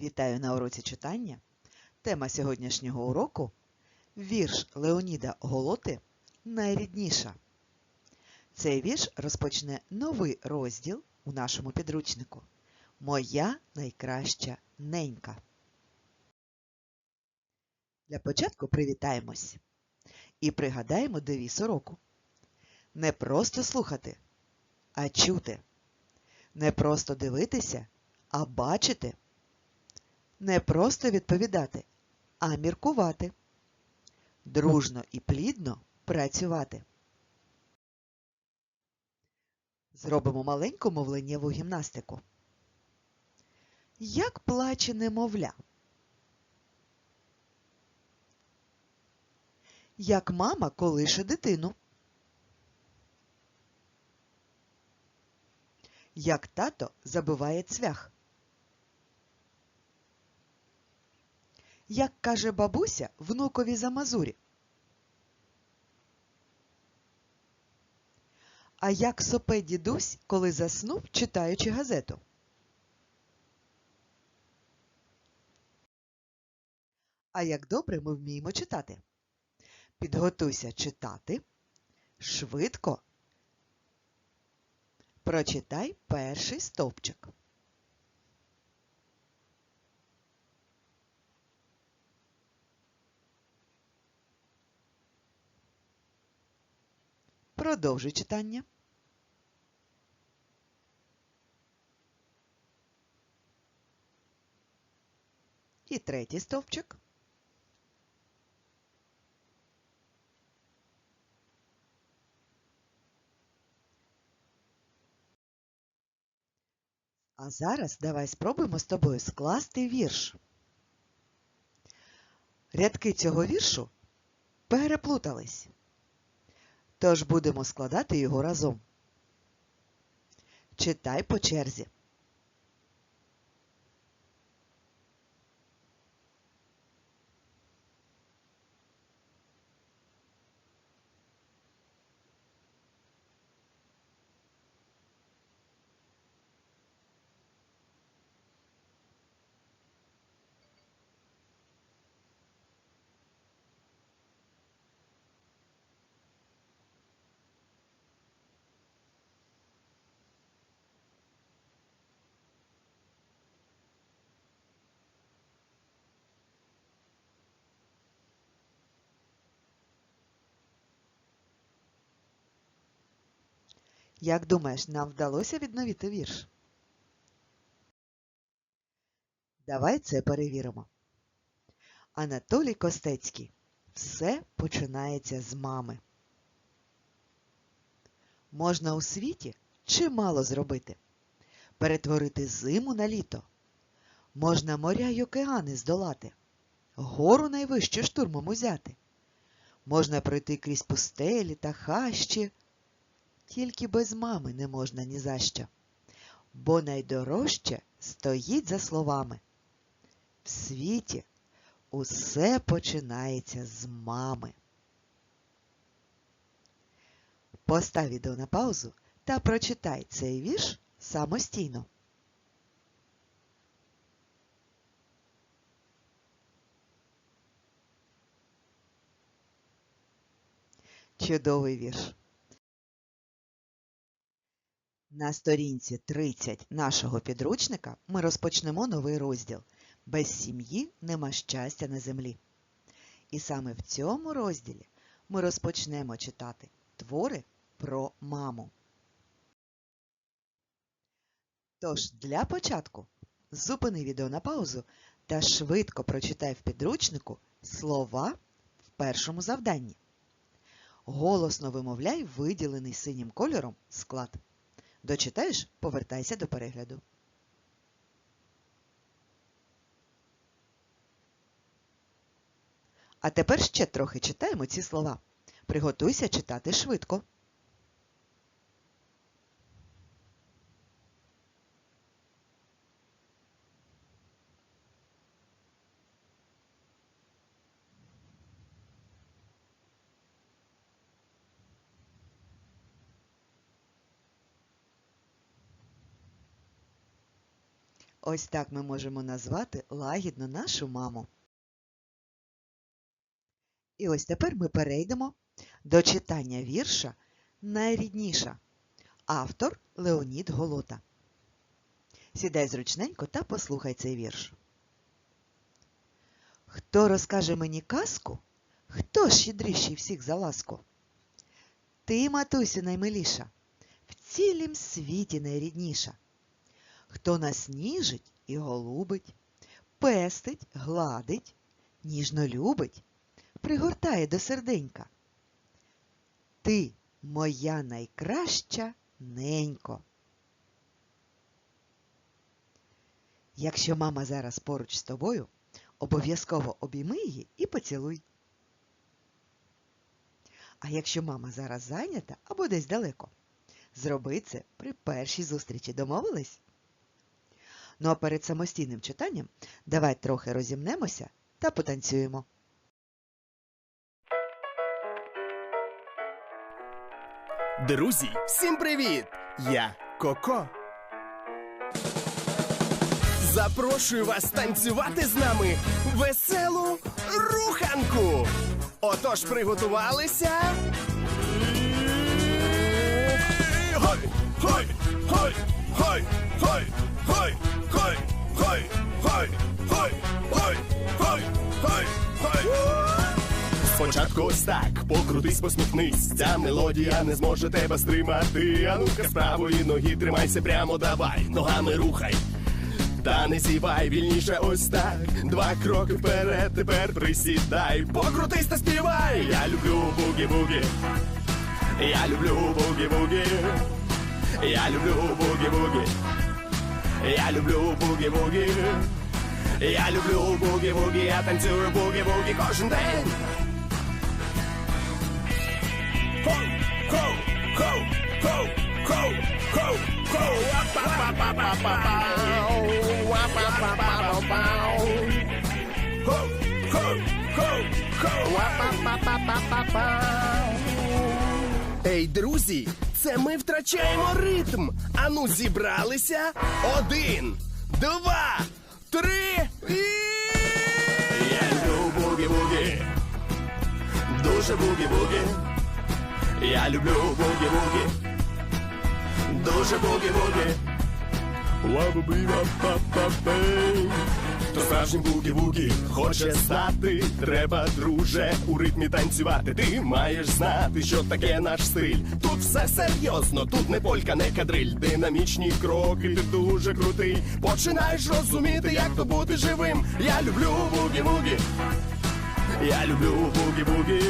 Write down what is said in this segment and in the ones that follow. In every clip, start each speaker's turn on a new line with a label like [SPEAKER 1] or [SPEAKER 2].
[SPEAKER 1] Вітаю на уроці читання. Тема сьогоднішнього уроку вірш Леоніда Голоти Найрідніша. Цей вірш розпочне новий розділ у нашому підручнику Моя найкраща ненька. Для початку привітаємось і пригадаємо девіз уроку. Не просто слухати, а чути. Не просто дивитися, а бачити. Не просто відповідати, а міркувати. Дружно і плідно працювати. Зробимо маленьку мовленнєву гімнастику. Як плаче немовля? Як мама колише дитину? Як тато забиває цвях? Як каже бабуся внукові за мазурі? А як сопе дідусь, коли заснув, читаючи газету? А як добре ми вміємо читати? Підготуйся читати швидко. Прочитай перший стовпчик. Продовжуй читання. І третій стовпчик. А зараз давай спробуємо з тобою скласти вірш. Рядки цього віршу переплутались. Тож будемо складати його разом. Читай по черзі. Як думаєш, нам вдалося відновити вірш? Давай це перевіримо. Анатолій Костецький. Все починається з мами. Можна у світі чимало зробити. Перетворити зиму на літо. Можна моря й океани здолати, гору найвище штурмом узяти. Можна пройти крізь пустелі та хащі. Тільки без мами не можна ні за що, бо найдорожче стоїть за словами. В світі усе починається з мами. Постав відео на паузу та прочитай цей вірш самостійно. Чудовий вірш. На сторінці 30 нашого підручника ми розпочнемо новий розділ Без сім'ї нема щастя на землі. І саме в цьому розділі ми розпочнемо читати твори про маму. Тож, для початку зупини відео на паузу та швидко прочитай в підручнику слова в першому завданні. Голосно вимовляй виділений синім кольором склад. Дочитаєш, повертайся до перегляду. А тепер ще трохи читаємо ці слова. Приготуйся читати швидко. Ось так ми можемо назвати лагідно нашу маму. І ось тепер ми перейдемо до читання вірша Найрідніша. Автор Леонід Голота. Сідай зручненько та послухай цей вірш. Хто розкаже мені казку, хто щедріший всіх за ласку? Ти, матусю, наймиліша, в цілім світі найрідніша. Хто нас ніжить і голубить, пестить, гладить, ніжно любить, пригортає до серденька. Ти моя найкраща ненько. Якщо мама зараз поруч з тобою, обов'язково обійми її і поцілуй. А якщо мама зараз зайнята або десь далеко, зроби це при першій зустрічі. Домовились? Ну а перед самостійним читанням давай трохи розімнемося та потанцюємо.
[SPEAKER 2] Друзі, всім привіт! Я Коко. Запрошую вас танцювати з нами веселу руханку. Отож, приготувалися. Ось так, покрутись, посміхнись. Ця мелодія не зможе тебе стримати. А ну-ка з правої ноги тримайся прямо, давай, ногами рухай. Та не сівай вільніше ось так. Два кроки вперед, тепер присідай. Покрутись та співай. Я люблю бугі-бугі. Я люблю бугі-бугі. Я люблю бугі-бугі. Я люблю бугі-бугі. Я люблю бугі-бугі, я танцюю бугі-бугі кожен день. Ей, друзі, це ми втрачаємо ритм. Ану, зібралися. Один, два, три і. Я люблю бугі-бугі. Дуже бугі-бугі. Я люблю бугі-бугі. Дуже. Ва-ба-би-ва-па-па-бей. То справжній бугі-бугі хоче стати. Треба, друже, у ритмі танцювати. Ти маєш знати, що таке наш стиль. Тут все серйозно, тут не полька, не кадриль. Динамічні кроки, ти дуже крутий. Починаєш розуміти, як то бути живим. Я люблю бугі-бугі. Я люблю бугі-бугі.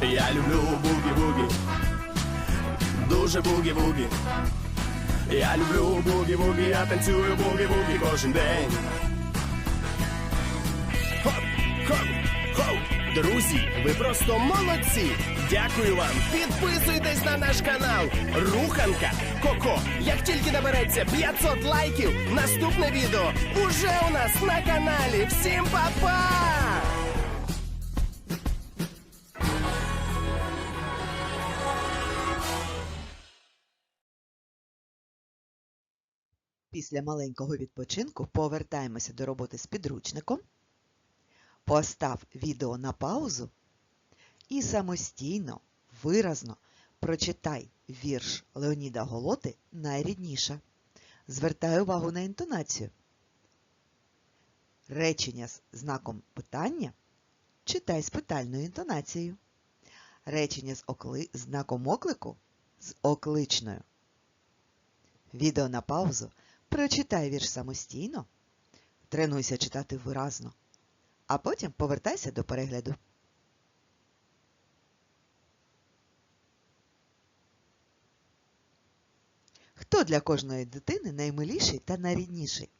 [SPEAKER 2] Я люблю бугі-бугі. Дуже бугі-бугі. Я люблю бугі-бугі, я танцюю бугі-бугі кожен день. Хоп, хоп, хоп. Друзі, ви просто молодці! Дякую вам! Підписуйтесь на наш канал Руханка Коко. Як тільки набереться 500 лайків, наступне відео уже у нас на каналі. Всім па-па!
[SPEAKER 1] Після маленького відпочинку повертаємося до роботи з підручником. Постав відео на паузу і самостійно, виразно прочитай вірш Леоніда Голоти найрідніша. Звертай увагу на інтонацію. Речення з знаком питання читай з питальною інтонацією. Речення з окли... знаком оклику з окличною. Відео на паузу. Прочитай вірш самостійно, тренуйся читати виразно, а потім повертайся до перегляду. Хто для кожної дитини наймиліший та найрідніший?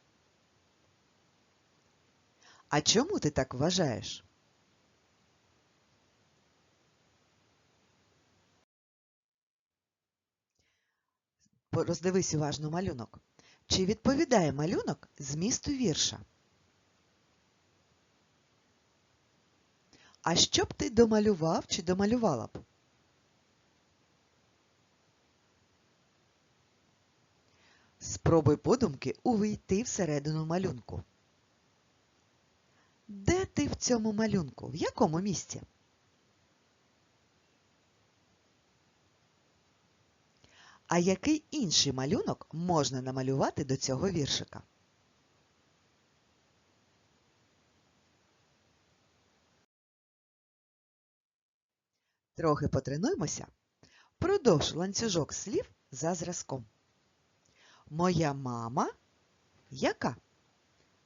[SPEAKER 1] А чому ти так вважаєш? Роздивись уважно малюнок. Чи відповідає малюнок змісту вірша? А що б ти домалював чи домалювала б? Спробуй подумки увійти всередину малюнку. Де ти в цьому малюнку? В якому місці? А який інший малюнок можна намалювати до цього віршика? Трохи потренуймося. Продовж ланцюжок слів за зразком. Моя мама яка?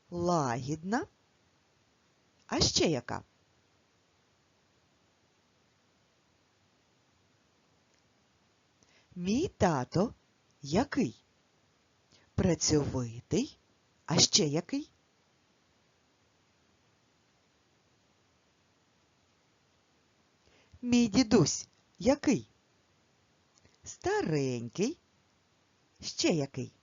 [SPEAKER 1] Лагідна. А ще яка? Мій тато який? Працьовитий. А ще який? Мій дідусь який? Старенький. Ще який?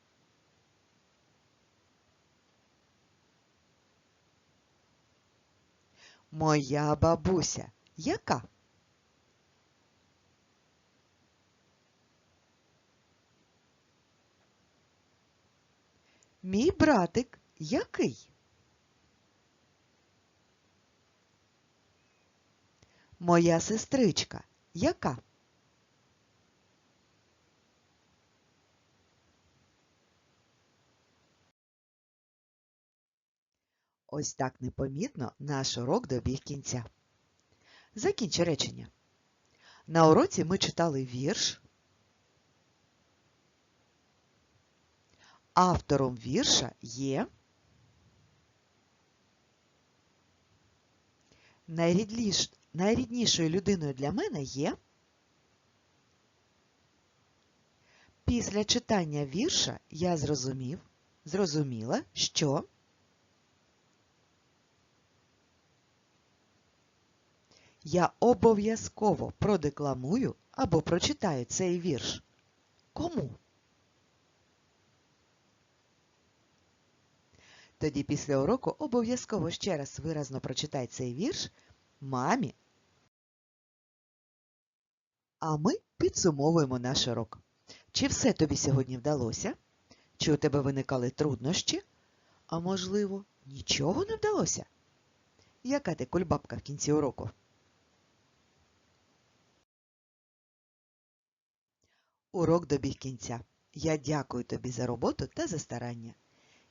[SPEAKER 1] Моя бабуся яка? Мій братик який? Моя сестричка яка? Ось так непомітно наш урок добіг кінця. Закінчу речення. На уроці ми читали вірш. Автором вірша є найрідніш... найріднішою людиною для мене є. Після читання вірша я зрозумів, зрозуміла, що я обов'язково продекламую або прочитаю цей вірш. Кому? Тоді після уроку обов'язково ще раз виразно прочитай цей вірш мамі. А ми підсумовуємо наш урок. Чи все тобі сьогодні вдалося? Чи у тебе виникали труднощі? А можливо, нічого не вдалося? Яка ти кульбабка в кінці уроку? Урок добіг кінця. Я дякую тобі за роботу та за старання.